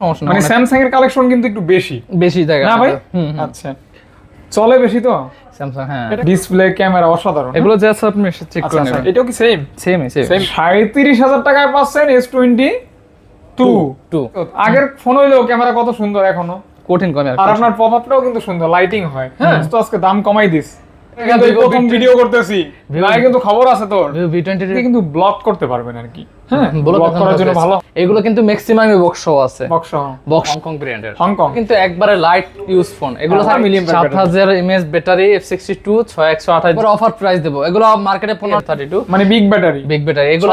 সমস্যা মানে স্যামসাং এর কালেকশন কিন্তু একটু বেশি। বেশি জায়গা না ভাই। আচ্ছা। চলে বেশি তো? স্যামসাং হ্যাঁ। ডিসপ্লে ক্যামেরা অসাধারণ। এগুলো আছে আপনি চেক আচ্ছা, করে আচ্ছা, নেবেন। এটাও কি সেম সেম সেম সেম সাঁত্রিশ হাজার টাকায় পাচ্ছেন এস টোয়েন্টি টু টু আগের ফোন হইলেও ক্যামেরা কত সুন্দর এখনও। কঠিন কমে আর আপনার পপ আপটাও কিন্তু সুন্দর লাইটিং হয়। হ্যাঁ। তো আজকে দাম কমাই দিস। প্রথম Vivo- ভিডিও করতেছি। ভাই কিন্তু খবর আছে তোর। ভি কিন্তু ব্লক করতে পারবেন আর কি। হ্যাঁ ব্লক করার জন্য ভালো। এগুলো কিন্তু ম্যাক্সিমাম বক্স আছে। বক্স বক্স হংকং ব্র্যান্ডের হংকং কিন্তু একবারে লাইট ইউজ ফোন এগুলো হ্যাঁ, ব্যাটারি অফার প্রাইস দেবো। এগুলো মার্কেটে পনেরো থার্টি টু মানে বিগ ব্যাটারি বিগ ব্যাটারি এগুলো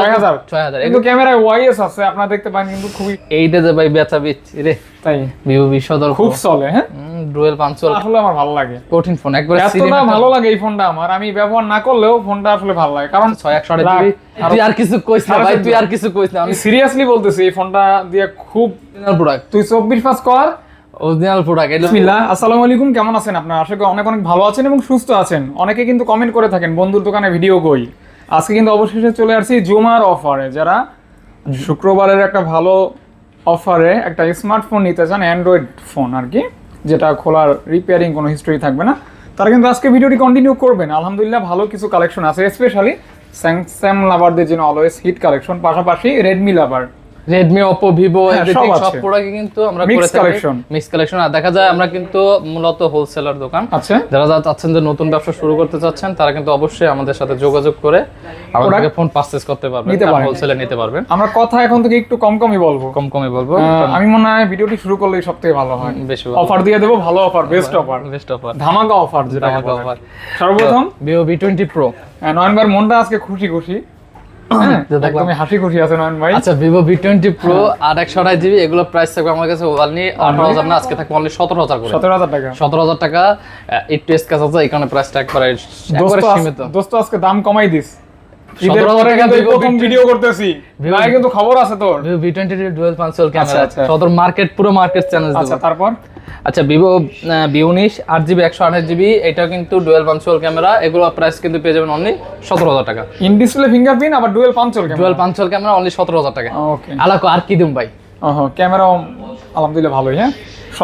ক্যামেরায় ওয়াইএস আছে আপনারা দেখতে পান কিন্তু খুবই এইটা যে ভাই বেচা বিচ্ছি রে। তাই। ভিভো খুব চলে হ্যাঁ? ডুয়েল পাঁচশো আসলে আমার ভালো লাগে। কঠিন ফোন একবারে এতটা ভালো লাগে এই ফোনটা আমার। আমি ব্যবহার না করলেও ফোনটা আসলে ভালো লাগে। কারণ ছয় একশো আঠাশ রাখ, জিবি আরো- তুই আর কিছু না ভাই তুই আর কিছু না। আমি সিরিয়াসলি বলতেছি এই ফোনটা দিয়ে খুব প্রোডাক্ট তুই চব্বিশ পাস কর। অরিজিনাল প্রোডাক্ট বিসমিল্লাহ আসসালামু আলাইকুম কেমন আছেন আপনারা? আশা করি অনেক অনেক ভালো আছেন এবং সুস্থ আছেন। অনেকে কিন্তু কমেন্ট করে থাকেন বন্ধুর দোকানে ভিডিও কই। আজকে কিন্তু অবশেষে চলে আসছি জুমার অফারে যারা শুক্রবারের একটা ভালো অফারে একটা স্মার্টফোন নিতে চান অ্যান্ড্রয়েড ফোন আর কি। যেটা খোলার রিপেয়ারিং কোনো হিস্ট্রি থাকবে না। তারা কিন্তু আজকে ভিডিওটি কন্টিনিউ করবেন। আলহামদুলিল্লাহ ভালো কিছু কালেকশন আছে স্পেশালি স্যামসাং লাভারদের জন্য অলওয়েজ হিট কালেকশন পাশাপাশি রেডমি লাভার রেডমি ভিভো হ্যাঁ, এভরিথিং সব সব। প্রোডাক্ট কিন্তু আমরা করে থাকি। মিক্স কালেকশন আর দেখা যায় আমরা কিন্তু মূলত হোলসেলার দোকান। আচ্ছা। যারা যারা চাচ্ছেন যে নতুন ব্যবসা শুরু করতে চাচ্ছেন তারা কিন্তু অবশ্যই আমাদের সাথে যোগাযোগ করে আমাদেরকে ফোন পারচেজ করতে পারবেন। হোলসেলে নিতে পারবেন। আমরা কথা এখন থেকে একটু কম কমই বলব। কম কমে বলব। আমি মনে হয় ভিডিওটি শুরু করলেই সব থেকে ভালো হয়। বেশি অফার দিয়ে দেবো ভালো offer best offer best offer ধামাকা অফার যেটা আমাকে অফার সর্বপ্রথম ভিভো ভি টোয়েন্টি প্রো আহ, নয়ন মনটা আজকে খুশি খুশি। হ্যাঁ। একদমই হাসি খুশি আছে নয়ন ভাই। আচ্ছা ভিভো ভি টোয়েন্টি প্রো আর একশো আঠাশ জিবি এগুলো প্রাইস থাকবে আমার কাছে অনলি আঠারো হাজার না আজকে থাকবে অনলি সতেরো হাজার করে। সতেরো হাজার টাকা। সতেরো হাজার টাকা একটু স্কেচ আছে এখানে প্রাইসটা একবারে একবারে দোস্ত সীমিত। দোস্ত আজকে দাম কমাই দিস। ঈদের 17,000 পরে টাকা কিন্তু এই Vivo প্রথম V20 ভিডিও করতেছি। কিন্তু খবর আছে তোর। V twenty dual camera. সদর মার্কেট পুরো মার্কেট চ্যানেল আচ্ছা তারপর? আচ্ছা ভিভো বি উনিশ আট জিবি একশো আঠাশ জিবি এটা কিন্তু ডুয়েল পাঞ্চুয়াল ক্যামেরা এগুলো প্রাইস কিন্তু পেয়ে যাবেন অনলি সতেরো হাজার টাকা। ইন ডিসপ্লে ফিঙ্গারপ্রিন্ট আবার dual punch hole dual punch hole camera only সতেরো হাজার টাকা। ওকে আলাকো আর কি দিম ভাই? ক্যামেরা আলহামদুলিল্লাহ ভালোই হ্যাঁ?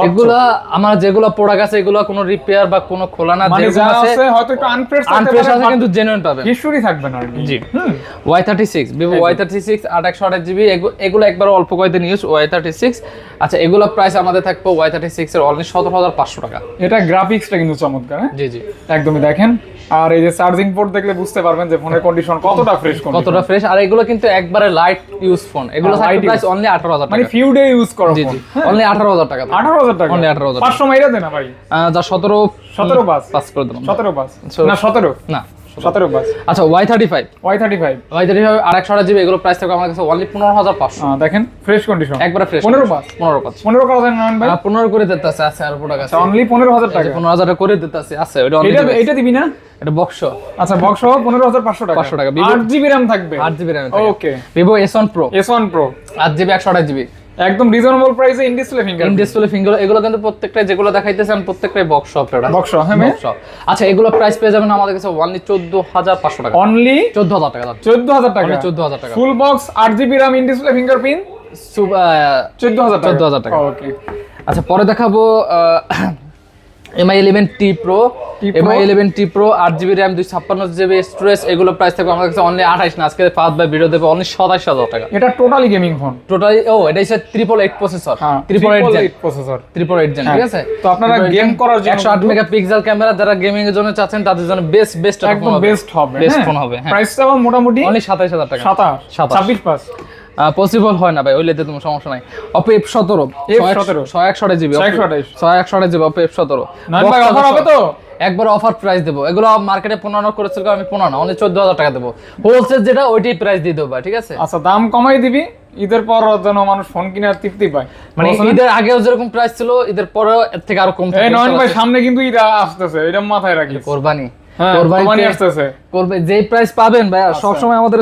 এগুলা আমার যেগুলো প্রোডাক্ট আছে এগুলো কোনো রিপেয়ার বা কোনো খোলা না মানে আছে আছে হয়তো একটু আনফ্রেশ আনফ্রেশ আছে কিন্তু জেনুইন পাবেন। হিস্টোরি থাকবে না আর জি। হুম। Y thirty six Vivo Y thirty six আট একশো আঠাশ জিবি এগুলো একবার অল্প কয়েকদিন ইউজ ওয়াই থার্টি সিক্স আচ্ছা এগুলো প্রাইস আমাদের থাকবে ওয়াই থার্টি সিক্স এর অনলি সতেরো হাজার পাঁচশো টাকা। এটা গ্রাফিক্সটা কিন্তু চমৎকার হ্যাঁ? জি জি। একদমই দেখেন। আর এই যে চার্জিং পোর্ট দেখলে বুঝতে পারবেন যে ফোনের কন্ডিশন কতটা ফ্রেশ কতটা ফ্রেশ আর এগুলো কিন্তু একবারে লাইট ইউজ ফোন এগুলো হ্যাঁ, থাকবে প্রাইস অনলি আঠারো হাজার মানে টাকা। ফিউ ডে ইউজ করো জি জি। অনলি আঠারো হাজার টাকা। আঠারো হাজার টাকা। Only 18,000 পাঁচশো মাইরা দে ভাই। যা সতেরো সতেরো বাস। পাস করে দিলাম সতেরো বাস। না সতেরো। না সতেরো বাস। আচ্ছা আর জিবি এগুলো প্রাইস থাকবে আমার কাছে অনলি পনেরো হাজার পাঁচশো। দেখেন ফ্রেশ কন্ডিশন একবারে ফ্রেশ পনেরো বাস। পনেরো পাঁচ পনেরো করা যায় ভাই। পনেরো করে দিতে আছে আছে আর প্রোডাক্ট আছে। অনলি পনেরো হাজার টাকা। পনেরো হাজার করে দিতে আছে আছে এটা। এটা দিবি। না? এটা বক্স আচ্ছা বক্স সহ পনেরো হাজার পাঁচশো টাকা। 500 টাকা, Vivo- আট জিবি র্যাম থাকবে। আট GB RAM okay S one pro S one আট জিবি একশো আঠাশ জিবি একদম রিজনেবল প্রাইসে in display finger in display finger এগুলো কিন্তু প্রত্যেকটা যেগুলো দেখাইতেছেন প্রত্যেকটাই বক্স শপ এটা বক্স শপ হ্যাঁ বক্স আচ্ছা এগুলো প্রাইস পেয়ে যাবেন আমাদের কাছে অনলি চোদ্দ হাজার পাঁচশো টাকা। অনলি চোদ্দ হাজার টাকা চোদ্দ হাজার টাকা। চোদ্দ হাজার টাকা। Full box 8 GB RAM in display fingerprint চোদ্দ হাজার টাকা। 14,000 টাকা। ওকে আচ্ছা পরে দেখাবো Mi eleven T pro Mi eleven T pro আট জিবি র্যাম দুই ছাপ্পান্ন জিবি স্টোরেজ এগুলো প্রাইস থাকবে আমার কাছে অনলি আঠাইশ না আজকে ফার্স্ট বাই ভিডিও দেবে অনলি সাতাশ হাজার টাকা। এটা টোটালি গেমিং ফোন টোটালি ও এটা হচ্ছে ট্রিপল এইট প্রসেসর হ্যাঁ triple eight processor triple eight gen হ্যাঁ। ঠিক আছে? তো আপনারা গেম করার জন্য একশো আট মেগাপিক্সেল ক্যামেরা যারা গেমিং এর জন্য চাচ্ছেন তাদের জন্য বেস্ট বেস্ট একদম বেস্ট হবে বেস্ট ফোন হবে হ্যাঁ। প্রাইসটা মোটামুটি অনলি সাতাশ হাজার টাকা। সাতাশ সাতাশ। ছাব্বিশ পাঁচ পসিবল হয় না ভাই ওই লেতে তোমার সমস্যা নাই। অপো এফ সতেরো। F17 ছয় একশো জিবি 128 ছয় একশো জিবি অপো এফ সতেরো। হবে তো? একবার অফার প্রাইস দেবো। এগুলো মার্কেটে পনেরো করেছিল আমি পনেরো না অনলি চোদ্দ হাজার টাকা দেবো। হোলসেল যেটা ওইটাই প্রাইস দিয়ে দেবো ঠিক আছে? আচ্ছা দাম কমাই দিবি ঈদের পর যেন মানুষ ফোন কিনে আর তৃপ্তি পায়। মানে ঈদের আগেও যেরকম প্রাইস ছিল ঈদের পরেও এর থেকে আরও কম এই নয়ন ভাই সামনে কিন্তু ঈদ আসতেছে এটা মাথায় রাখিস। পারছ? কোরবানি। হ্যাঁ কোরবানি আসতেছে। করবে যেই প্রাইস পাবেন ভাই আচ্ছা। সবসময় আমাদের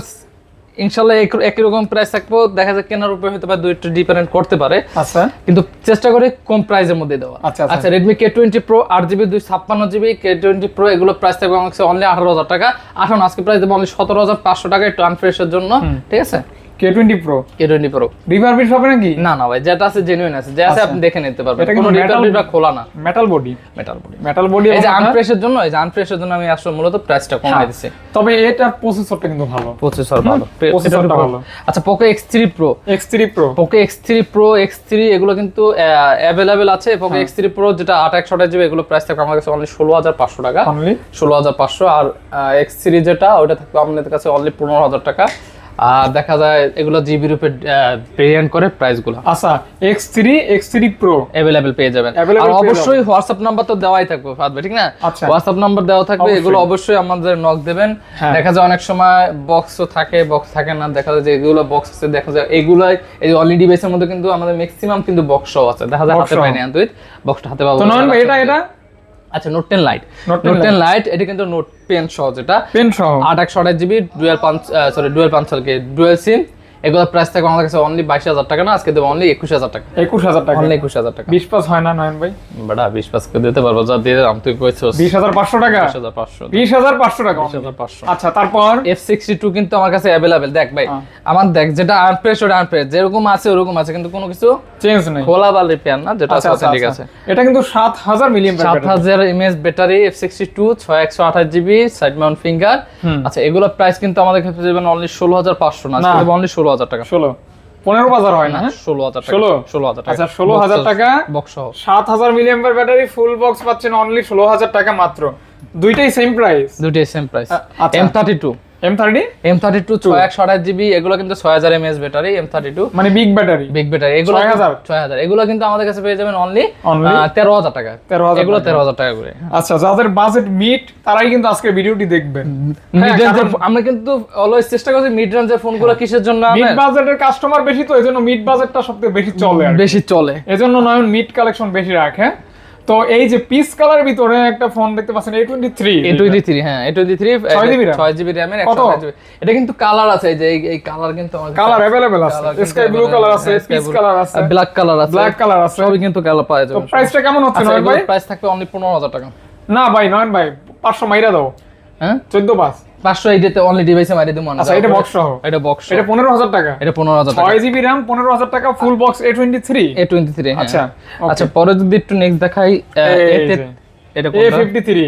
ইনশাল্লাহ এক- একই রকম প্রাইস থাকব। দেখা যায় কেনার উপরে হয়তো বা দুই একটু ডিপেন্ডেন্ট করতে পারে। আচ্ছা। কিন্তু চেষ্টা করে কম প্রাইসের মধ্যে দেওয়া। আচ্ছা, আচ্ছা। রেডমি কে টোয়েন্টি প্রো আট জিবি দুই ছাপ্পান্ন জিবি কে টোয়েন্টি প্রো এগুলো প্রাইস থাকবে অনলি আঠারো হাজার টাকা। আঠারো আজকে প্রাইস দেবো অনলি সতেরো হাজার পাঁচশো টাকা একটু আনফ্রেশের জন্য। ঠিক আছে? K twenty pro K twenty pro রিভারবিট হবে নাকি? না না ভাই যেটা আছে জেনুইন আছে। যে আছে আচ্ছা। আপনি দেখে নিতে পারবেন। কোনো বা খোলা না। Metal body metal body metal body এই যে আনপ্রেসের জন্য এই যে আনপ্রেসের জন্য আমি আসলে মূলত প্রাইসটা হ্যাঁ। কমাই দিছি। তবে এটার প্রসেসরটা কিন্তু ভালো। প্রসেসর ভালো। প্রসেসরটা ভালো। আচ্ছা pro X three pro Poco X three pro X এগুলো কিন্তু অ্যাভেলেবেল আছে। পোকো হ্যাঁ। এক্স থ্রি প্রো যেটা আট একশো জিবি এগুলো প্রাইস থাকবে আমার কাছে অনলি ষোলো হাজার পাঁচশো টাকা। অনলি ষোলো হাজার পাঁচশো। আর এক্স থ্রি যেটা ওটা থাকবে আপনাদের কাছে অনলি পনেরো হাজার টাকা। আর দেখা যায় এগুলো জিবি রূপে ভেরিয়েন্ট করে প্রাইসগুলো আচ্ছা X three X three pro available পেয়ে যাবেন। আর অবশ্যই হোয়াটসঅ্যাপ নাম্বার তো দেওয়াই থাকবে ফাদবে ঠিক না? আচ্ছা। হোয়াটসঅ্যাপ নাম্বার দেওয়া থাকবে এগুলো অবশ্যই। আমাদের নক দেবেন। হ্যাঁ। দেখা যায় অনেক সময় বক্সও থাকে বক্স থাকে না দেখা যায় যে এগুলো বক্স আছে দেখা যায় এগুলাই এই অনলি ডিভাইসের মধ্যে কিন্তু আমাদের ম্যাক্সিমাম কিন্তু বক্সও আছে। দেখা যায় হাতে। পাইনি আন্তরিক বক্সটা হাতে পাবো তো ভাই এটা এটা? আচ্ছা Note ten Lite Note ten Lite এটা কিন্তু নোট পেন সহ যেটা। পেন সহ। আট একশো আঠাশ জিবি ডুয়েল পাঁচ সরি ডুয়েল পাঁচ সালকে ডুয়েল সিম এগুলোর প্রাইস থাকবে আমাদের কাছে অনলি বাইশ হাজার টাকা না আজকে দেবো অনলি একুশ হাজার টাকা। একুশ হাজার টাকা। অনলি একুশ হাজার টাকা। বিশ পাস হয় না নয়ন ভাই? বেটা বিশ পাঁচ করে দিতে পারব যা দিয়ে দিলাম তুই কইছিস। বিশ হাজার পাঁচশো টাকা? বিশ হাজার পাঁচশো। বিশ হাজার পাঁচশো টাকা বিশ হাজার পাঁচশো। আচ্ছা তারপর? এফ সিক্সটি টু কিন্তু আমার কাছে অ্যাভেলেবেল দেখ ভাই হ্যাঁ। আমার দেখ যেটা আনপ্রেস ওটা আনপ্রেস যেরকম আছে ওরকম আছে কিন্তু কোনো কিছু চেঞ্জ নেই। খোলা বা রিপেয়ার না যেটা আচ্ছা, আছে আচ্ছা, ঠিক আচ্ছা। আছে। এটা কিন্তু সাত হাজার মিলিয়ন সাত হাজার MS battery F sixty two ছয় একশো আঠাশ জিবি সাইড মাউন্ট ফিঙ্গার। আচ্ছা এগুলোর প্রাইস কিন্তু আমাদের ক্ষেত্রে অনলি ষোলো হাজার পাঁচশো না না। অনলি ষোলো হাজার টাকা। ষোলো। পনেরো হাজার হয় না হ্যাঁ? ষোলো হাজার ষোলো। ষোলো হাজার টাকা। আচ্ছা ষোলো হাজার টাকা বক্স সাত হাজার মিলিয়ন ব্যাটারি ফুল বক্স পাচ্ছেন অনলি ষোলো হাজার টাকা মাত্র। দুইটাই সেম প্রাইস দুইটাই same price. M thirty two M thirty M thirty two ছয় একশো আঠাশ জিবি এগুলো কিন্তু ছয় হাজার MS battery M thirty two মানে বিগ ব্যাটারি বিগ ব্যাটারি এগুলো 6000? ছয় হাজার। এগুলো কিন্তু আমাদের কাছে পেয়ে যাবেন অনলি Only? তেরো হাজার টাকা। 13,000 এগুলো টাকা। তেরো হাজার টাকা করে। আচ্ছা যাদের বাজেট মিট তারাই কিন্তু আজকের ভিডিওটি দেখবেন। হ্যাঁ, মিড রেঞ্জের আমরা কিন্তু অলওয়েজ চেষ্টা করছি মিড রেঞ্জের ফোনগুলো কিসের জন্য মিড বাজেটের কাস্টমার বেশি তো এজন্য মিড বাজেটটা সবথেকে বেশি চলে আর বেশি চলে। এজন্য নয়ন মিড কালেকশন বেশি রাখে। তো এই যে পিস কালার ভিতরে একটা ফোন দেখতে পাচ্ছেন A twenty three A twenty three হ্যাঁ A twenty three 6GB RAM? ছয় জিবি র্যামের কত? একশো জিবি এটা কিন্তু কালার আছে এই যে এই- কালার কিন্তু কালার অ্যাভেলেবেল আছে। স্কাই ব্লু কালার আছে পিস কালার আছে। ব্ল্যাক কালার আছে। ব্ল্যাক কালার আছে। সবই কিন্তু কালার পাওয়া তো যাবে প্রাইসটা কেমন হচ্ছে নয় ভাই? প্রাইস থাকবে অনলি পনেরো হাজার টাকা। না ভাই নয় ভাই পাঁচশো মাইরা দাও। হ্যাঁ? চোদ্দ পাঁচ। পাঁচশো এইটাতে অনলি ডিভাইসে মারি দেবো আচ্ছা এটা বক্স সহ? এটা বক্স এটা পনেরো হাজার টাকা? এটা পনেরো হাজার টাকা। ছয় জিবি র্যাম পনেরো হাজার টাকা full box A twenty three A twenty three আচ্ছা, আচ্ছা পরে যদি একটু নেক্সট দেখাই। এটা কোনটা? ফিফটি থ্রি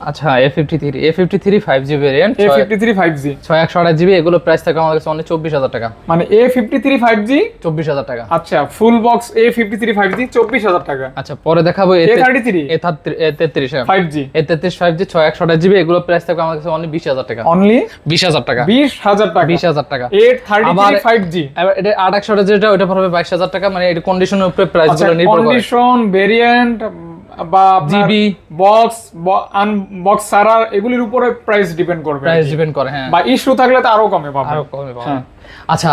আচ্ছা A fifty three A fifty three five GB variant A fifty three five G ছয় একশো আঠাশ জিবি এগুলো প্রাইস থাকে আমাদের কাছে অনলি চব্বিশ হাজার টাকা। মানে A fifty three five G চব্বিশ হাজার টাকা। আচ্ছা full box A fifty three five G চব্বিশ হাজার টাকা। আচ্ছা পরে দেখাবো A thirty three A thirty A তেত্রিশ হ্যাঁ। ফাইভ জি এ তেত্রিশ ফাইভ জি ছয় একশো আঠাশ জিবি এগুলো প্রাইস থাকবে আমাদের কাছে অনলি বিশ হাজার টাকা। অনলি বিশ হাজার টাকা। বিশ হাজার টাকা। বিশ হাজার টাকা। এইট থার্টি থ্রি আবার- ফাইভ জি এবার এটা আট একশো আঠাশ যেটা ওটা পড়বে বাইশ হাজার টাকা মানে এটা কন্ডিশনের উপরে প্রাইস আচ্ছা গুলো নির্ভর করে। কন্ডিশন ভেরিয়েন্ট বা জিবি বক্স বক্স সারা এগুলির উপরে প্রাইস ডিপেন্ড করবে প্রাইস ডিপেন্ড করে হ্যাঁ বা ইস্যু থাকলে তো আরও কমে পাবে আরও কমে পাবো। হ্যাঁ। আচ্ছা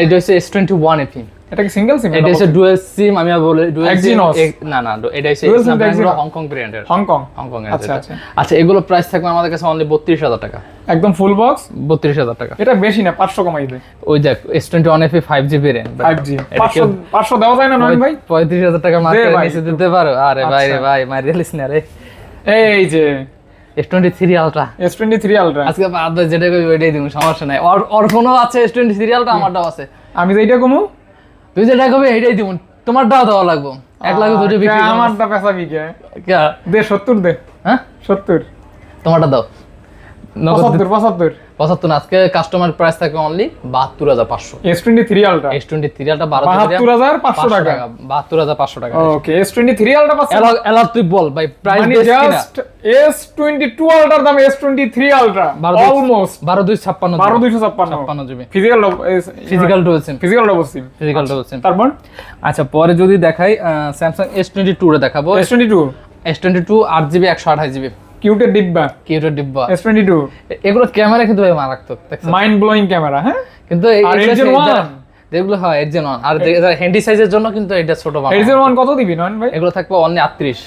এটা হচ্ছে এস টোয়েন্টি ওয়ান এফি এটা কি সিঙ্গেল সিম এটা হচ্ছে ডুয়েল সিম আমি আর বলি ডুয়েল সিম না না এটা হচ্ছে? হংকং ব্র্যান্ডের হংকং হংকং এর আচ্ছা, আচ্ছা। আচ্ছা এগুলো প্রাইস থাকবে আমাদের কাছে অনলি বত্রিশ হাজার টাকা। একদম ফুল বক্স বত্রিশ হাজার টাকা। এটা বেশি না পাঁচশো কমাই দেয়। ওই দেখ S twenty one FE five GB RAM five G এটা পাঁচশো কেউ- পাঁচশো দেওয়া যায় না নয়ন ভাই? পঁয়ত্রিশ হাজার টাকা মার্কেট ভাই, নিচে দিতে পারো। আরে ভাই রে আচ্ছা। ভাই মারি রিলিস না রে। এই যে। S twenty three Ultra S twenty three Ultra আজকে বাদ যেটা কই ওইটাই দিব সমস্যা নাই। ওর ওর ফোনও আছে এস টোয়েন্টি থ্রি আলট্রা আমারটাও আছে। আমি যেটা কমু? তুই যেটা কবি এইটাই দিব তোমারটাও দেওয়া লাগবো। এক লাখ দুটো বিক্রি। আমার দা পেশা বিকে দে সত্তর দে। হ্যাঁ? সত্তর। তোমারটা দাও। পঁচাত্তর পঁচাত্তর। পঁচাত্তর আজকে কাস্টমার প্রাইস থাকবে অনলি বাহাত্তর হাজার পাঁচশো। S twenty three Ultra S twenty three Ultra বাহাত্তর হাজার পাঁচশো টাকা। বাহাত্তর হাজার পাঁচশো টাকা। Okay S twenty three Ultra এলা তুই বল ভাই price just S twenty two আলট্রার দাম এস টোয়েন্টি থ্রি আলট্রা বারো দুই- অলমোস্ট বারো দুই ছাপ্পান্ন বারো দুইশো ছাপ্পান্ন। ছাপ্পান্ন GB. Physical physical dual SIM physical double SIM physical dual SIM তারপর? আচ্ছা পরে যদি দেখাই স্যামসাং এস টোয়েন্টি টু রে দেখাবো। S twenty two S twenty two আট জিবি একশো আঠাশ জিবি। কিউটের ডিব্বা। কিউটের ডিব্বা। এস টোয়েন্টি টু এ- এগুলো ক্যামেরা কিন্তু ভাই মারাত্মক? মাইন্ড ব্লোয়িং ক্যামেরা হ্যাঁ? কিন্তু এগুলো হয় এর জন্য আর হ্যান্ডি সাইজের জন্য কিন্তু এটা ছোট বানানো। এর ওয়ান কত দিবি নয়ন ভাই? এগুলো থাকবে অনলি আটত্রিশ।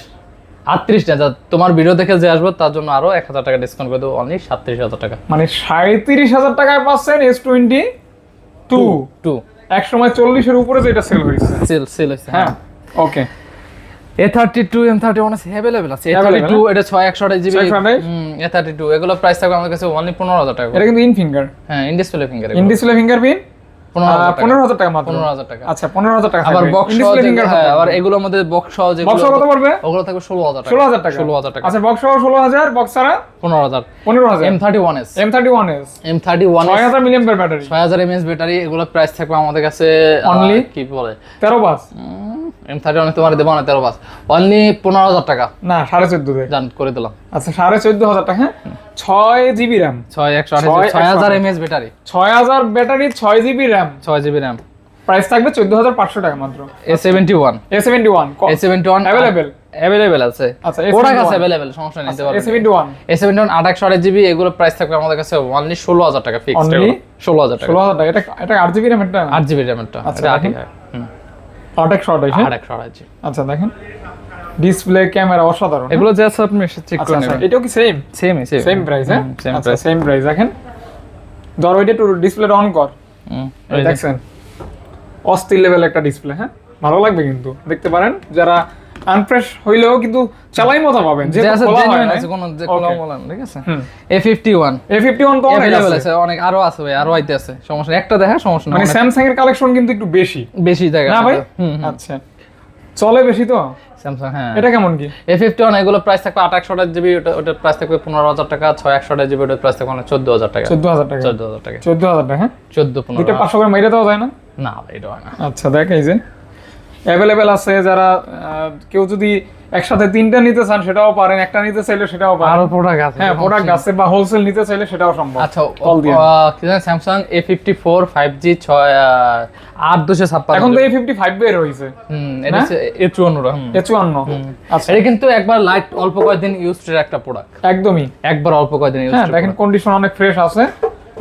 আটত্রিশ না তোমার ভিডিও দেখে যে আসব তার জন্য আরও এক হাজার টাকা ডিসকাউন্ট করে দেবো অনলি সাতত্রিশ হাজার টাকা। মানে সাঁত্রিশ হাজার টাকায় পাচ্ছেন এস টোয়েন্টি টু টু এক সময় চল্লিশের উপরে যেটা সেল হয়েছে। সেল সেল হয়েছে হ্যাঁ হ্যাঁ। Okay A thirty two M thirty one available আছে। এ থার্টি Available, টু এটা ছয় একশো আঠাশ জিবি 628? এ থার্টি টু এগুলো প্রাইস থাকবে আমাদের কাছে অনলি পনেরো হাজার টাকা এটা কিন্তু ইন ফিঙ্গার হ্যাঁ in display finger in display fingerprint পনেরো হাজার টাকা। পনেরো হাজার টাকা মাত্র। পনেরো হাজার টাকা। আচ্ছা পনেরো হাজার টাকা আবার বক্স In display finger থাকবে। আবার এগুলোর মধ্যে বক্স সহ যেগুলো বক্স কত পড়বে? ওগুলো থাকবে ষোলো হাজার ষোলো হাজার টাকা। ষোলো হাজার টাকা। আচ্ছা বক্স সহ ষোলো হাজার বক্স ছাড়া? পনেরো হাজার। পনেরো হাজার। M thirty one S M thirty one S M thirty one ছয় হাজার মিলিয়ন ব্যাটারি ছয় হাজার এমএস ব্যাটারি এগুলো প্রাইস থাকবে আমাদের কাছে Only? কি বলে? তেরো পাঁচ এম থার্টি ওয়ান তোমার দেবো না তেরো পাঁচ অনলি পনেরো হাজার টাকা। না সাড়ে চোদ্দ জান করে দিলাম। আচ্ছা সাড়ে চোদ্দ হাজার টাকা হ্যাঁ? ছয় জিবি র্যাম। ছয় একশো ছয় হাজার এমএস ব্যাটারি। ছয় হাজার ব্যাটারি ছয় জিবি র্যাম। ছয় জিবি র্যাম। প্রাইস থাকবে চোদ্দ হাজার পাঁচশো টাকা মাত্র। A seventy one A seventy one A seventy one Available? Available আছে। আচ্ছা, প্রোডাক্ট আছে অ্যাভেলেবেল সমস্যা নিতে এ পারবে seventy one A seventy one আট একশো আঠাশ জিবি এগুলো প্রাইস থাকবে আমাদের কাছে অনলি ষোলো হাজার টাকা ফিক্সড? ষোলো হাজার টাকা। ষোলো হাজার টাকা এটা এটা আট জিবি র্যাম এটা জিবি আচ্ছা, এটা আটই দেখেন। হয় আট একশো আঠাশ হ্যাঁ? আট একশো আঠাশ জিবি। আচ্ছা দেখেন। ডিসপ্লে ক্যামেরা অসাধারণ হ্যাঁ? এগুলো যে আছে আপনি চেক আচ্ছা করে আচ্ছা নেবেন। এটাও কি সেম সেমই সেম সেম প্রাইস হ্যাঁ? সেম আচ্ছা প্রাইস সেম প্রাইস দেখেন। ধর ওইটা একটু ডিসপ্লেটা অন কর। দেখছেন? অস্থির লেভেল একটা ডিসপ্লে হ্যাঁ? ভালো লাগবে কিন্তু দেখতে পারেন। যারা আনফ্রেশ হইলেও কিন্তু চালাই মতো পাবেন যে যে আছে খোলা হয় না। কোনো যে Okay. কোনো বলেন ঠিক আছে? হুম। এ ফিফটি ওয়ান A51 তো অনেক আছে। অনেক আরও আছে ভাই আরও আইতে আছে। সমস্যা। একটা দেখা সমস্যা মানে স্যামসাং এর কালেকশন কিন্তু একটু বেশি। বেশি জায়গা না ভাই। আচ্ছা। চলে বেশি তো? স্যামসাং হ্যাঁ। এটা কেমন কি? এ ফিফটি ওয়ান এগুলো প্রাইস থাকবে আট একশো জিবি ওটা ওটার প্রাইস থাকবে পনেরো হাজার টাকা ছয় একশো জিবি ওটার প্রাইস থাকবে চোদ্দ হাজার টাকা। চোদ্দ হাজার টাকা? চোদ্দ হাজার টাকা। চোদ্দ হাজার টাকা হ্যাঁ? চোদ্দ পনেরো এটা পাঁচশো করে মেরে দেওয়া যায় না? না এটা হয় না। আচ্ছা দেখ এই যে। অ্যাভেলেবেল আছে যারা কেউ যদি একসাথে তিনটা নিতে চান সেটাও পারেন একটা নিতে চাইলে সেটাও পারেন। আরও প্রোডাক্ট আছে হ্যাঁ প্রোডাক্ট আছে বা হোলসেল নিতে চাইলে সেটাও সম্ভব। আচ্ছা Call দিয়ে। কি জানেন Samsung A fifty four five G ছয় আহ, আট দুশো ছাপ্পান্ন। এখন তো এই ফিফটি ফাইভ বের হয়েছে হুম এটা হচ্ছে এ চুয়ান্নটা হুম। এ চুয়ান্ন। আচ্ছা। এটা কিন্তু একবার লাইট অল্প কয়েকদিন ইউজ একটা প্রোডাক্ট একদমই। একবার অল্প কয়েকদিন ইউজ হ্যাঁ দেখেন কন্ডিশন অনেক ফ্রেশ আছে।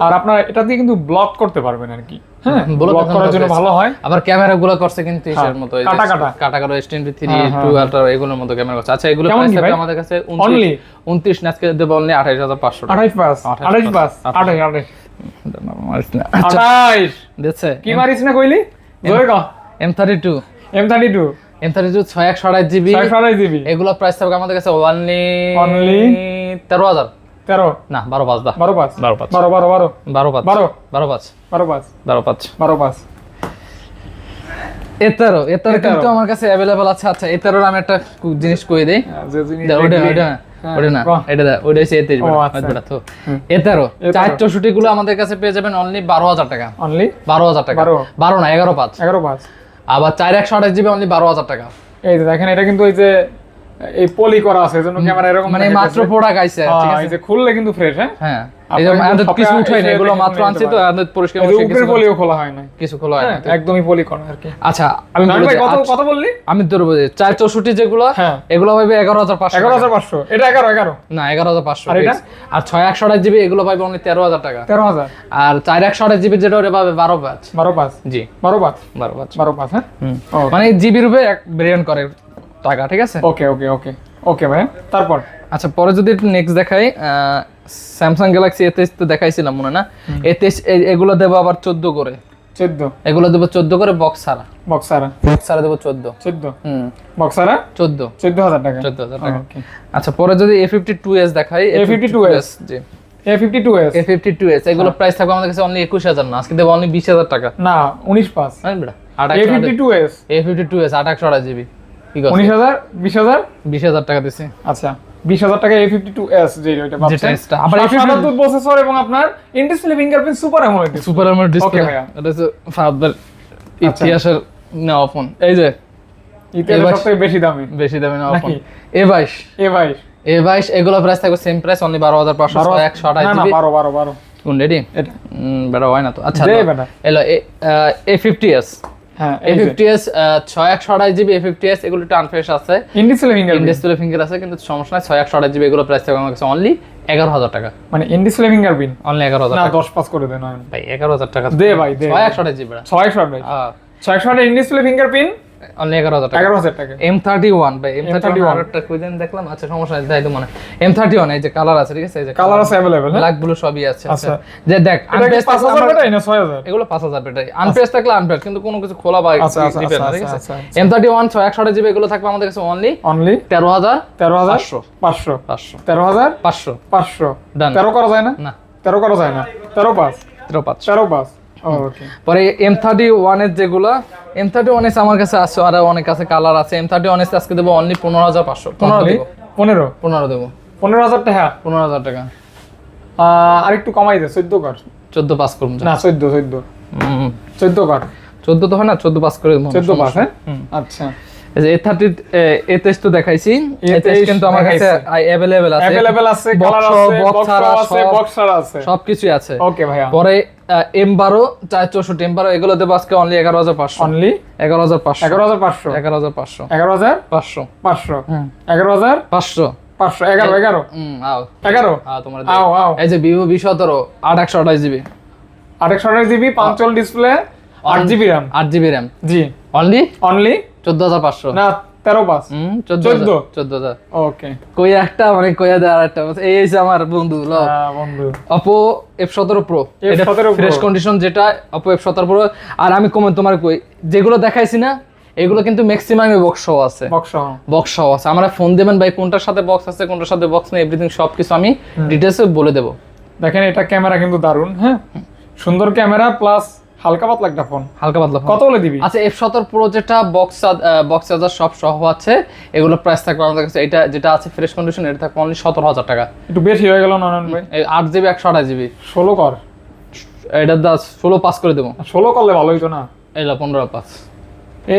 আর আপনার এটা দিয়ে কিন্তু ব্লক করতে পারবেন আর কি। হ্যাঁ ব্লক করার জন্য ভালো হয়। আবার ক্যামেরা গুলো করছে কিন্তু ইসের মতো কাটা কাটা। কাটা কাটা এস টোয়েন্টি থ্রি হ্যাঁ, হ্যাঁ, টু আল্ট্রা এগুলোর মতো ক্যামেরা করছে। আচ্ছা এগুলো প্রাইস থাকবে আমাদের কাছে আজকে দেবো অনলি পাস পাস আচ্ছা কি মারিস না কইলি? জিবি এগুলো প্রাইস থাকবে আমাদের কাছে অনলি তেরো? না বারো পাঁচ দা। বারো পাঁচ? বারো পাঁচ। বারো বারো বারো। বারো পাঁচ। বারো। বারো পাঁচ। বারো পাঁচ। বারো পাঁচ। বারো পাঁচ। এতেরো এতেরো। কিন্তু আমার কাছে অ্যাভেলেবল আছে। আচ্ছা এতেরোর আমি একটা জিনিস কই দেই। যে ওটা ওটা হ্যাঁ, ওটা না এটা দা ওটা হচ্ছে আচ্ছা। বেটা তো এতেরো এতেরো। চার চৌষট্টি গুলো আমাদের কাছে পেয়ে যাবেন অনলি বারো হাজার টাকা। অনলি বারো হাজার টাকা। বারো। না এগারো পাঁচ। এগারো পাঁচ। আবার চার একশো আঠাশ জিবি অনলি বারো হাজার টাকা। এই যে দেখেন এটা কিন্তু ওই যে এই পলি করা আছে এজন্য ক্যামেরা এরকম মানে মাত্র। প্রোডাক্ট আইছে হ্যাঁ, ঠিক এই আছে যে খুললে কিন্তু ফ্রেশ হ্যাঁ? হ্যাঁ এই কিছু উঠাই না এগুলো মাত্র আনছি তো। আমাদের পরিষ্কার এই পরিষ্কার পলিও খোলা হয় না কিছু খোলা হয় না হ্যাঁ, একদমই পলি করা আর কি। আচ্ছা আমি কত আচ্ছা, কত বললি? আমি তোর বলি চার চৌষট্টি যেগুলো হ্যাঁ। এগুলো পাইবে এগারো হাজার পাঁচশো হাজার পাঁচশো। এটা এগারো এগারো? না এগারো হাজার পাঁচশো আর এটা? আর ছয় একশো আঠাশ জিবি এগুলো পাইবে অনলি তেরো হাজার টাকা। তেরো হাজার? আর চার একশো আঠাশ জিবি যেটা ওটা পাবে বারো পাঁচ। বারো পাঁচ? জি। বারো পাঁচ? বারো পাঁচ। বারো পাঁচ হ্যাঁ? মানে জিবি রূপে এক ভেরিয়েন্ট করে। টাকা ঠিক আছে? ওকে ওকে ওকে ওকে ভাই তারপর? আচ্ছা পরে যদি নেক্সট দেখাই স্যামসাং গ্যালাক্সি এ তেইশ তো দেখাইছিলাম মনে না? এ তেইশ এগুলো দেবো আবার চোদ্দ করে। চোদ্দ? এগুলো দেবো চোদ্দ করে বক্স ছাড়া। বক্সারা বক্স ছাড়া দেবো চোদ্দ। চোদ্দ? হুম। বক্সারা চোদ্দ। চোদ্দ হাজার টাকা? চোদ্দ হাজার টাকা। আচ্ছা পরে যদি এ ফিফটি টু এস দেখাই A52s G A fifty two S A fifty two S এগুলো প্রাইস থাকবে আমাদের কাছে অনলি একুশ হাজার না আজকে দেবো অনলি বিশ হাজার টাকা। না উনিশ পাঁচ হ্যাঁ বেটা আট A fifty two S A fifty two S আট একশো আঠাশ জিবি কি করছে উনিশ হাজার বিশ হাজার? বিশ হাজার টাকা দিছি। আচ্ছা বিশ হাজার টাকা এ ফিফটি টু এস যে ওইটা যেটা পাচ্ছেন S টা। আবার আবার A52 সাতাত্তর প্রসেসর এবং আপনার in display fingerprint super AMOLED super আমার ডিসপ্লে। এটা হচ্ছে ফাদার ইতিহাসের নেওয়া ফোন এই যে ইতিহাসে এবার- বেশি দামি। বেশি দামে নেওয়া ফোন এ বাইশ। এ ভাই এ বাইশ এগুলো প্রাইস থাকবে সেম প্রাইস অনলি বারো হাজার পাঁচশো একশো আঠাশ জিবি বারো বারো বারো। কোন রেডি? এটা। বেটা হয় না তো আচ্ছা দাও। বেটা। এলো এ ফিফটি এস হ্যাঁ এ ফিফটি ছয় একশো আঠাশ জিবি এফএফটিএস এগুলো একটু আনফ্রেশ আছে ইন্ডিসপ্লে ফিঙ্গারপ্রিন্ট ডিসপ্লে ফিঙ্গার আছে কিন্তু সমস্যা নাই ছয় একশো আঠাশ জিবি এগুলো প্রাইস থাকবে আমার কাছে অনলি এগারো হাজার টাকা। মানে ইন্ডিসপ্লে ফিঙ্গারপ্রিন্ট অনলি এগারো হাজার না টাকা। দশ পাস করে দেন। ভাই এগারো হাজার টাকা দে ভাই, দে। ছয় একশো আঠাশ জিবি ছয়শো আঠাশ। ছয়শো আঠাশ ইন্ডিসপ্লে ফিঙ্গারপ্রিন্ট অনলি এগারো হাজার টাকা। এগারো হাজার টাকা। এম থার্টি ওয়ান ভাই এম থার্টি ওয়ান M31 আরেকটা দেখলাম আচ্ছা সমস্যা নেই তাই তো মনে। এম থার্টি ওয়ান এই যে কালার আছে ঠিক আছে এই যে কালার আছে অ্যাভেলেবেল হ্যাঁ? ব্ল্যাক ব্লু সবই আছে আচ্ছা। আচ্ছা। যে দেখ এটা পাঁচ হাজার বেটাই না ছয় হাজার? এগুলো পাঁচ হাজার ব্যাটারি। আনপ্রেস থাকলে আনপ্রেস কিন্তু কোনো কিছু খোলা বা দিবে না ঠিক আছে? এম থার্টি ওয়ান ছয় একশো জিবি এগুলো থাকবে আমাদের কাছে অনলি অনলি তেরো হাজার তেরো হাজার পাঁচশো। পাঁচশো। পাঁচশো। তেরো হাজার পাঁচশো। পাঁচশো। তেরো করা যায় না? না। তেরো করা যায় না? তেরো পাঁচ? তেরো পাঁচ। তেরো পাঁচ। পরে এম থার্টি ওয়ানের যেগুলো এম থার্টি ওয়ান আমার কাছে আছে আর অনেক আছে কালার আছে। এম থার্টি ওয়ান আজকে দেবো অনলি পনেরো হাজার পাঁচশো। পনেরো দেবো। পনেরো? পনেরো দেবো। পনেরো হাজার টাকা পনেরো হাজার টাকা। আর একটু কমাই দে চোদ্দ কর? চোদ্দ পাস করুন না চোদ্দ চোদ্দ। হুম। চোদ্দ কর? চোদ্দ তো হয় না চোদ্দ পাস করে দেবো। চোদ্দ পাস হ্যাঁ? আচ্ছা। যে এ থার্টি এ টেস্ট তো দেখাইছি। এ টেস্ট কিন্তু আমার কাছে অ্যাভেলেবেল আছে। অ্যাভেলেবেল আছে কালার আছে box আছে সব- আছে। সবকিছুই আছে। ওকে ভাইয়া। পরে এম বারো চার চৌষট্টি এম বারো এগুলো দেবো আজকে অনলি এগারো হাজার পাঁচশো। অনলি এগারো হাজার পাঁচশো। এগারো হাজার পাঁচশো। এগারো হাজার পাঁচশো। এগারো হাজার পাঁচশো? পাঁচশো। এগারো হাজার পাঁচশো? পাঁচশো। এগারো এগারো? আও। এগারো? তোমার এই যে ভিভো বি সতেরো আট একশো আঠাশ জিবি। আরেকশো আঠাশ জিবি পাঁচচল ডিসপ্লে আট জিবি র্যাম আট জিবি র্যাম জি। অনলি অনলি চোদ্দ হাজার পাঁচশো। না তেরো পাঁচ। চোদ্দ চোদ্দ? হাজার। ওকে কই একটা মানে কইয়া দেয় আরেকটা এই হচ্ছে আমার বন্ধু ল। হ্যাঁ, বন্ধু। অপো এফ সতেরো pro F17 Pro। Fresh condition যেটা অপো এফ সতেরো প্রো আর আমি কমে তোমার কই যেগুলো দেখাইছি না এগুলো কিন্তু ম্যাক্সিমাম বক্স সহ আছে। বক্স বক্স সহ আছে। আমরা ফোন দেবেন ভাই কোনটার সাথে বক্স আছে কোনটার সাথে বক্স নেই এভরিথিং সব কিছু আমি ডিটেলসে বলে দেবো। দেখেন এটা ক্যামেরা কিন্তু দারুণ হ্যাঁ? সুন্দর ক্যামেরা প্লাস হালকা পাতলা একটা ফোন হালকা পাতলা কত বলে দিবি? আচ্ছা এফ সতেরো প্রো যেটা বক্স বক্স চার্জার সব সহ আছে এগুলো প্রাইস থাকবে আমাদের কাছে। এটা যেটা আছে ফ্রেশ কন্ডিশন এটা থাকবে অনলি সতেরো হাজার টাকা। একটু বেশি হয়ে গেল ননন ভাই? আট জিবি একশো আঠাশ জিবি ষোলো কর। এটার দা ষোলো পাস করে দেবো। ষোলো করলে ভালো হইতো না। এটা পনেরো পাস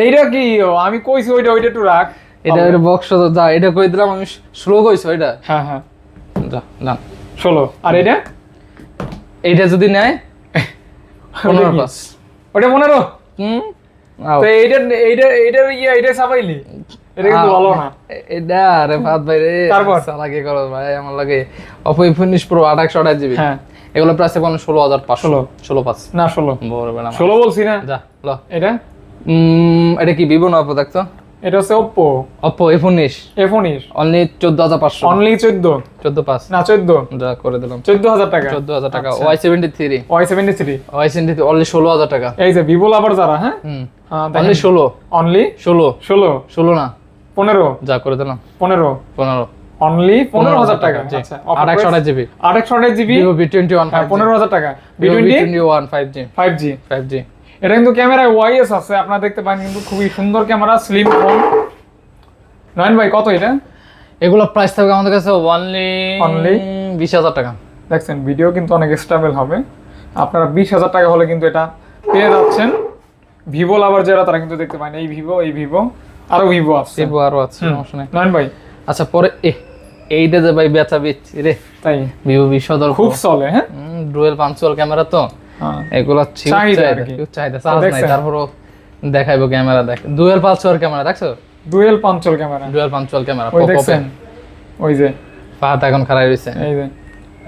এইটা কি? আমি কইছি ওইটা ওইটা একটু রাখ। এটা বক্স যা এটা কই দিলাম আমি স্লো কইছো এটা হ্যাঁ হ্যাঁ। যা না ষোলো। আর এটা এইটা যদি নেয় পনেরো? পাস ওটা পনেরো? হুম? তো এইটা এইটা এইটার ইয়ে এইটা চাপাইলি এটা কিন্তু ভালো না। এটা আরে ভাত ভাই রে। তারপর? চালাকি করো ভাই আমার লাগে অপো ফিনিশ প্রো আট আঠাশ জিবি হ্যাঁ। এগুলো প্রাইস এখন ষোলো হাজার পাঁচশো। ষোলো। পাঁচ। না ষোলো। বড় ষোলো বলছি না? যা ল। এটা? কি ভিভো না প্রোডাক্ট এটা হচ্ছে ওপ্পো অপো এফ উনিশ এফ উনিশ অনলি চোদ্দ হাজার পাঁচশো। অনলি চোদ্দ। চোদ্দ পাঁচ। না চোদ্দ। যা করে দিলাম। চোদ্দ হাজার টাকা। চোদ্দ হাজার টাকা। Y seventy three Y seventy three Y seventy only ষোলো হাজার টাকা। এই যে ভিভো লাভার যারা হ্যাঁ? অনলি ষোলো। অনলি ষোলো। ষোলো। ষোলো না। পনেরো। যা করে দিলাম। পনেরো। পনেরো। অনলি পনেরো হাজার টাকা। আচ্ছা আট একশো আঠাশ জিবি। আট একশো আঠাশ জিবি? টোয়েন্টি ওয়ান হ্যাঁ পনেরো হাজার টাকা। V twenty one five G five G five G এটা কিন্তু ক্যামেরায় ওয়াইএস আছে আপনারা দেখতে পান কিন্তু খুবই সুন্দর ক্যামেরা স্লিম ফোন নয়ন ভাই কত এটা? এগুলো প্রাইস থাকবে আমাদের কাছে অনলি Only? বিশ হাজার টাকা। দেখছেন ভিডিও কিন্তু অনেক স্টেবল হবে। আপনারা বিশ হাজার টাকা হলে কিন্তু এটা পেয়ে যাচ্ছেন। ভিভো লাভার যারা তারা কিন্তু দেখতে পান এই ভিভো এই ভিভো আরও ভিভো আছে। ভিভো আরও আছে সমস্যা নেই। নয়ন ভাই? আচ্ছা পরে এ এইটা যে ভাই বেচা বেচছি রে। তাই। ভিভো বিশ খুব চলে হ্যাঁ? ডুয়েল পাঞ্চুয়াল ক্যামেরা তো। এগুলো চাহিদা চার্জ নাই তারপরও দেখাইবো ক্যামেরা দেখ ডুয়েল পাঞ্চুয়াল ক্যামেরা দেখছ? Dual punch hole camera. Dual punch hole camera ওই দেখছেন? ওই যে। পাহাড় এখন খারাপ হয়েছে এই যে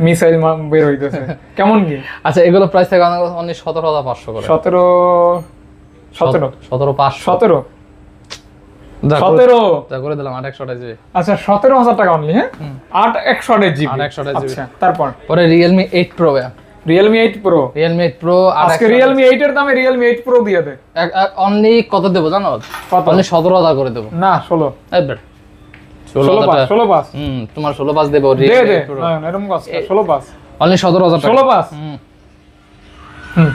মিসাইল বের হইতেছে। কেমন কি? আচ্ছা এগুলো প্রাইস থাকে অনলি সতেরো হাজার পাঁচশো করে। সতেরো সতেরো। সতেরো পাঁচশো। সতেরো? সতেরো? যা করে দিলাম আট একশো জিবি। আচ্ছা সতেরো হাজার টাকা অনলি হ্যাঁ? আট একশো আট জিবি। আট একশো জিবি। আচ্ছা তারপর? পরে Realme eight pro Realme eight pro Realme eight pro আজকে রিয়েলমি এইট এর দামে রিয়েলমি এইট প্রো দিয়ে দে। অনলি কত দেবো জানো? কত? অনলি সতেরো হাজার করে দেবো। না ষোলো। এই বেটা, ষোলো ষোলো হাজার পাঁচ টাকা। ষোলো পাঁচ। হুম তোমার ষোলো পাঁচ দেবো দে দে। প্রো নয়ন, এরকম কাজ কর, ষোলো পাঁচ। অনলি সতেরো হাজার টাকা। ষোলো পাঁচ? হুম। হুম।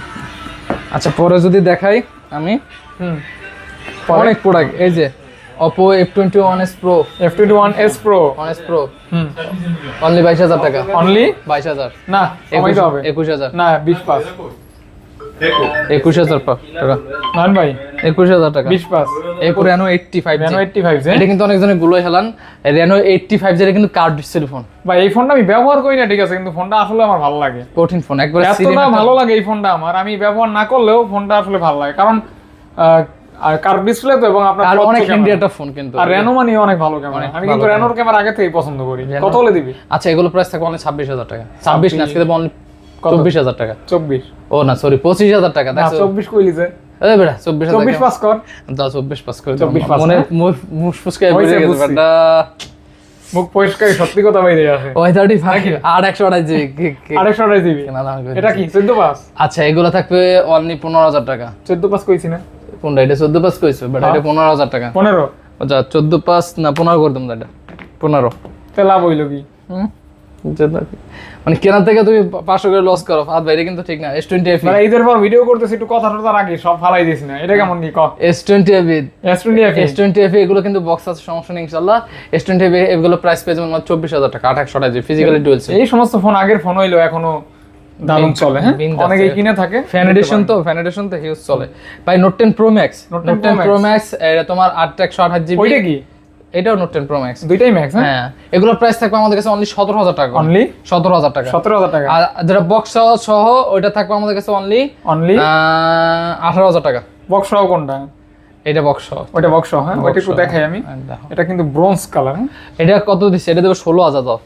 আচ্ছা পরে যদি দেখাই আমি। হুম। অনেক প্রোডাক্ট এই যে twenty one S pro one S pro hmm only বাইশ হাজার টাকা। অনলি বাইশ হাজার। না কমাইতে হবে একুশ হাজার। না বিশ পাঁচ। একুশ হাজার টাকা। নয়ন ভাই? একুশ হাজার টাকা। বিশ এরপর Reno eighty five Reno eighty five এটা কিন্তু অনেকজনে গুলোই হেলান। রেনো এইটটি ফাইভ যেটা কিন্তু কার্ড ডিসপ্লে ফোন ভাই এই ফোনটা আমি ব্যবহার করি না ঠিক আছে কিন্তু ফোনটা আসলে আমার ভালো লাগে। কঠিন ফোন একবার এতটা ভালো লাগে এই ফোনটা আমার। আমি ব্যবহার না করলেও ফোনটা আসলে ভালো লাগে। কারণ কার ডিসপ্লে তো এবং আপনার আর অনেক হ্যান্ডি একটা ফোন কিন্তু আর রেনো মানে অনেক ভালো ক্যামেরা আমি কিন্তু রেনোর ক্যামেরা আগে থেকেই পছন্দ করি। কত হলে দিবি? আচ্ছা এগুলো প্রাইস থাকবে অনলি টাকা। ছাব্বিশ না আজকে দেবো অনলি টাকা। চব্বিশ। ও না সরি পঁচিশ হাজার টাকা কইলি যে। এই বেটা পাস কর। পাস করে 24 মনে হ্যাঁ? মুখ ফুসকায় হয়েছে, বেরিয়ে গেছে বেটা। মুখ পরিষ্কার সত্যি কথা বাইরে আসে ওই থার্টি ফাইভ আট একশো আঠাশ জিবি আড়াই দিবি। এটা কি? চোদ্দ পাস? আচ্ছা এগুলো থাকবে অনলি পনেরো হাজার টাকা। চোদ্দ পাস কইছি না। কোনটা? এটা চোদ্দ পাস কইছো বেটা এটা পনেরো হাজার টাকা। পনেরো আচ্ছা চোদ্দ পাস না পনেরো করে এটা। পনেরো তে লাভ হইল কি? মানে কেনার থেকে তুমি পাঁচশো করে লস করো কিন্তু ঠিক না এস টোয়েন্টি এফি মানে ঈদের পর ভিডিও করতেছি একটু কথা টথা রাখি সব ফালাই দিস না। এটা কেমন কি ক? S twenty FE S twenty F S twenty FE এগুলো কিন্তু বক্স আছে সমস্যা নেই ইনশাল্লাহ। এস টোয়েন্টি এফি এগুলো প্রাইস পেয়ে যাবেন চব্বিশ হাজার টাকা আঠাশ জি ফিজিক্যালি এই সমস্ত ফোন আগের ফোন হইল এখনও দারুণ চলে হ্যাঁ? অনেকেই কিনে থাকে ফ্যান এডিশন তো ফ্যান এডিশন তো হিউজ চলে। ভাই note ten pro max note 10 ten pro max এটা তোমার আট একশো আঠাশ জিবি ওইটা কি? এটাও নোট টেন প্রো ম্যাক্স দুইটাই ম্যাক্স হ্যাঁ? হ্যাঁ। এগুলোর প্রাইস থাকবে আমাদের কাছে অনলি সতেরো হাজার টাকা। অনলি সতেরো হাজার টাকা। সতেরো হাজার টাকা। আর যেটা বক্স সহ ওইটা থাকবে আমাদের কাছে অনলি অনলি আঠারো হাজার টাকা। বক্স সহ কোনটা? এটা বক্স সহ ওইটা বক্স সহ হ্যাঁ? ওইটা একটু দেখাই আমি। হ্যাঁ, এটা কিন্তু ব্রোঞ্জ কালার হ্যাঁ? এটা কত দিচ্ছে এটা দেবে ষোলো হাজার ষোলো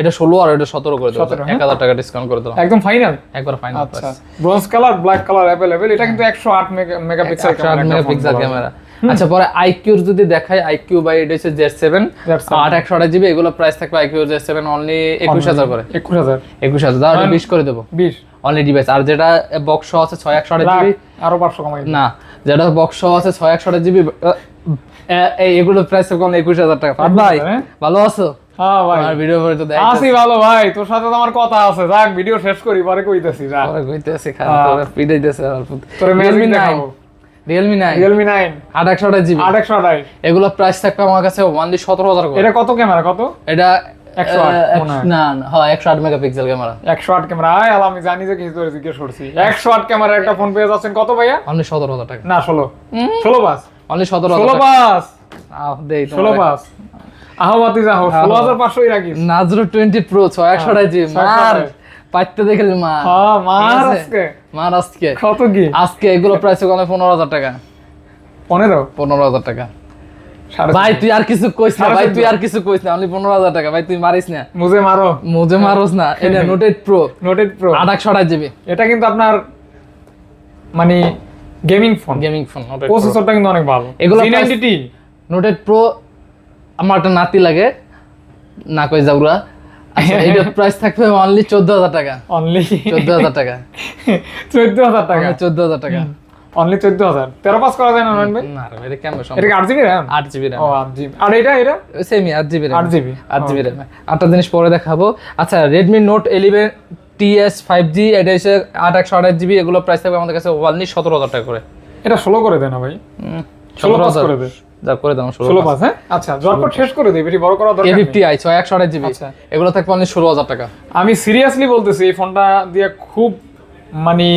এটা ষোলো আর এটা সতেরো করে দেবো। 17, এক হাজার টাকা ডিসকাউন্ট করে একদম ফাইনাল একবার ফাইনাল আচ্ছা। Bronze colour black colour available এটা কিন্তু একশো আট মেগাপিক্সেল মেগাপিক্সেল ক্যামেরা আচ্ছা পরে আইকিউর যদি দেখাই আইকিউ বাই এটা হচ্ছে জেড সেভেন Z7 আট একশো আঠাশ জিবি এগুলো প্রাইস থাকবে আইকিউ জেড সেভেন অনলি একুশ হাজার করে। একুশ হাজার। একুশ হাজার। বিশ করে দেবো। বিশ। অনলি ডিভাইস আর যেটা বক্স আছে ছয় একশো আঠাশ জিবি আরও পাঁচশো কমাই না যেটা বক্স আছে ছয় একশো আঠাশ জিবি এই এগুলো প্রাইস থাকবে অনলি একুশ হাজার টাকা। ভাই হ্যাঁ? ভালো আছো? হ্যাঁ ভাই। আর ভিডিও করে তো দেখ আসি ভালো ভাই তোর সাথে তো আমার কথা আছে। যাক ভিডিও শেষ করি পরে কইতেছি যা। পরে কইতেছি। খারাপ পিটাইতেছে অল্প তোর ম্যাজিক দেখাবো। রিয়েলমি নাইন রিয়েলমি নাইন আট একশো আঠাশ জিবি আট একশো আঠাশ। এগুলো প্রাইস থাকবে আমার কাছে ওয়ানলি সতেরো হাজার এটা কত ক্যামেরা কত? এটা 108 আহ, না হ্যাঁ একশো আট মেগাপিক্সেল ক্যামেরা। একশো আট ক্যামেরা। আয় আল আমি জানি যে কিছু ধরে জিজ্ঞেস করছি। একশো আট ক্যামেরা একটা ফোন পেয়ে যাচ্ছেন কত ভাইয়া? অনলি সতেরো হাজার টাকা। না ষোলো। ষোলো অনলি সতেরো ষোলো আহ, দেই ষোলো পাঁচ যাও ষোলো হাজার পাঁচশোই রাখিস। নাজরো টোয়েন্টি প্রো ছয় একশো আঠাশ জিবি ছয়শো মার পাইতে দেখলি মার। হ্যাঁ মার আজকে। মার আজকে। কত কি? আজকে এগুলো প্রাইস পনেরো হাজার টাকা। পনেরো? পনেরো হাজার টাকা। ভাই তুই আর কিছু কইস না ভাই তুই আর কিছু কইস না অনলি পনেরো হাজার টাকা। ভাই তুই মারিস না। মুজে মারো। মুজে মারোস না। এটা নোটেড প্রো নোটেড প্রো আট একশো আঠাশ জিবি। এটা কিন্তু আপনার মানে গেমিং ফোন গেমিং ফোন প্রসেসরটা কিন্তু অনেক ভালো। এগুলো জি নোটেড প্রো আমার একটা নাতি লাগে। না কই যাউরা আচ্ছা এটা প্রাইস থাকবে অনলি চোদ্দ হাজার টাকা। অনলি চোদ্দ হাজার টাকা। চোদ্দ হাজার টাকা? চোদ্দ হাজার টাকা। অনলি চোদ্দ হাজার তেরো পাস করা যায় না নয়ন ভাই না এটা কেমন এটা আট জিবি র্যাম আট জিবি র্যাম ও আট জিবি। আর এটা এটা? সেমি আট জিবি আট জিবি। আট জিবি র্যাম আটটা জিনিস পরে দেখাবো। আচ্ছা Redmi note eleven TS five G এটা হচ্ছে আট একশো আঠাশ জিবি। এগুলো প্রাইস থাকবে আমাদের কাছে অনলি সতেরো হাজার টাকা করে। এটা ষোলো করে দেয় না ভাই। ষোলো করে দে। যা করে দাও ষোলো পাস হ্যাঁ? আচ্ছা জটপট শেষ করে দিই বেশি বড় করা দরকার নেই। ফিফটি আই ছয় একশো জিবি আচ্ছা। এগুলো থাকবে অনলি ষোলো হাজার টাকা। আমি সিরিয়াসলি বলতেছি এই ফোনটা দিয়ে খুব মানে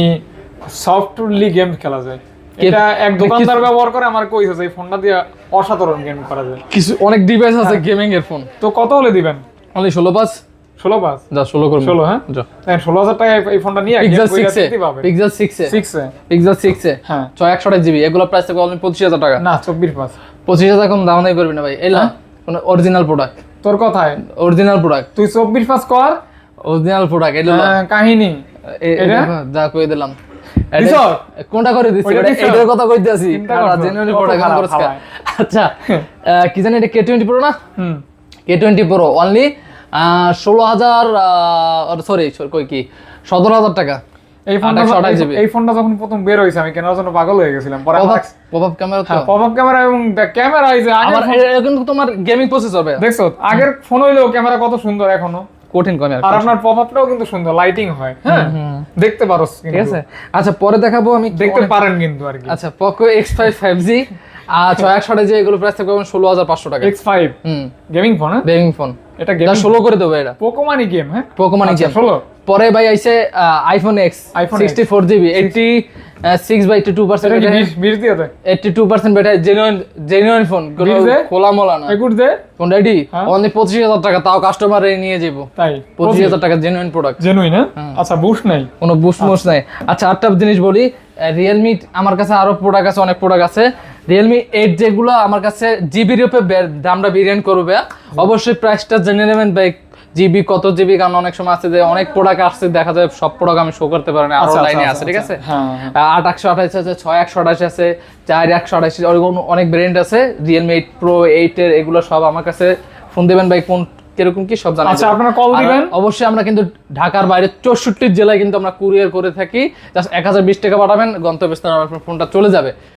সফটলি গেম খেলা যায়। এটা এক দোকানদার ব্যবহার করে আমার কইছে যে এই ফোনটা দিয়ে অসাধারণ গেম করা যায়। কিছু অনেক ডিভাইস আছে হ্যাঁ। গেমিং এর ফোন তো কত হলে দিবেন? অনলি ষোলো পাঁচ। ষোলো পাস যা ষোলো করব ষোলো হ্যাঁ? যা। ষোলো হাজার টাকা এই ফোনটা নিয়ে পিক্সেল সিক্সে পিক্সেল সিক্সে সিক্সে পিক্সেল সিক্সে হ্যাঁ। ছয় একশো জিবি এগুলো প্রাইস থাকবে অনলি পঁচিশ হাজার টাকা। না চব্বিশ পাস পঁচিশ হাজার কম দাম নাই করবি না ভাই। এলা কোনো অরিজিনাল প্রোডাক্ট তোর কথায়? অরিজিনাল প্রোডাক্ট তুই চব্বিশ পাস কর। অরিজিনাল প্রোডাক্ট এটা আহ, কাহিনী। যা কই দিলাম। কোনটা করে দিছি? এটার কথা কইতে আছি। জেনুইনলি প্রোডাক্ট খারাপ করছ আচ্ছা কি জানি এটা কে টোয়েন্টি প্রো না? Hmm. K twenty pro only ষোলো হাজার সরি কই কি? সতেরো হাজার টাকা। এই ফোনটা এই- ফোনটা যখন প্রথম বের আমি কেনার জন্য পাগল হয়ে গেছিলাম। পরে পপ আমার আপ ক্যামেরা তো। হ্যাঁ পপ আপ ক্যামেরা এবং ক্যামেরা এই যে আমার কিন্তু তোমার গেমিং প্রসেস হবে। দেখছ আগের ফোন হইলেও ক্যামেরা কত সুন্দর এখনও। কঠিন কমে আর আপনার পপ আপটাও কিন্তু সুন্দর লাইটিং হয়। হ্যাঁ। দেখতে পারো ঠিক আছে। আচ্ছা পরে দেখাবো আমি দেখতে পারেন কিন্তু আর কি। আচ্ছা পকো জি আর ছয় একশো যে এগুলো প্রাইস থাকবে ষোলো হাজার পাঁচশো টাকা। X five hmm. Gaming phone gaming phone এটা গেমিং ষোলো করে দেবো এটা। পোকো মানি গেম হ্যাঁ? পোকোমানি আচ্ছা, গেম ষোলো। পরে ভাই আইছে iPhone X iPhone. Sixty four GB eighty six by two percent বিশ বিশ eighty two percent better genuine genuine phone খোলা মোলা না। দে এটি হ্যাঁ। অনলি পঁচিশ হাজার টাকা তাও কাস্টমার নিয়ে যাব তাই? পঁচিশ হাজার টাকা জেনুইন প্রোডাক্ট জেনুইন আচ্ছা বুশ নাই। কোনো বুস্ট মুস্ট নাই। আচ্ছা আটটা জিনিস বলি রিয়েলমি আমার কাছে আরও প্রোডাক্ট আছে অনেক প্রোডাক্ট আছে। রিয়েলমি এইট যেগুলো আমার কাছে জিবির উপরে দামটা ভেরিয়েন্ট করবে। অবশ্যই প্রাইসটা জেনে নেবেন ভাই জিবি কত জিবি কারণ অনেক সময় আছে যে অনেক প্রোডাক্ট আসছে দেখা যায় সব প্রোডাক্ট আমি শো করতে পারি না আরও আচ্ছা, আচ্ছা, লাইনে আচ্ছা, আছে ঠিক আছে হ্যাঁ, হ্যাঁ। আট একশো আঠাশ আছে ছয় একশো আঠাশ আছে চার একশো আঠাশ ওরকম অনেক ব্র্যান্ড আছে রিয়েলমি এইট প্রো এইটের এগুলো সব আমার কাছে ফোন দেবেন ভাই কোন কীরকম কি সব জানা আচ্ছা, যাবে। আপনারা আর দিবেন? অবশ্যই আমরা কিন্তু ঢাকার বাইরে চৌষট্টি জেলায় কিন্তু আমরা কুরিয়ার করে থাকি জাস্ট এক হাজার বিশ টাকা পাঠাবেন গন্তব্যস্থানে আপনার ফোনটা চলে যাবে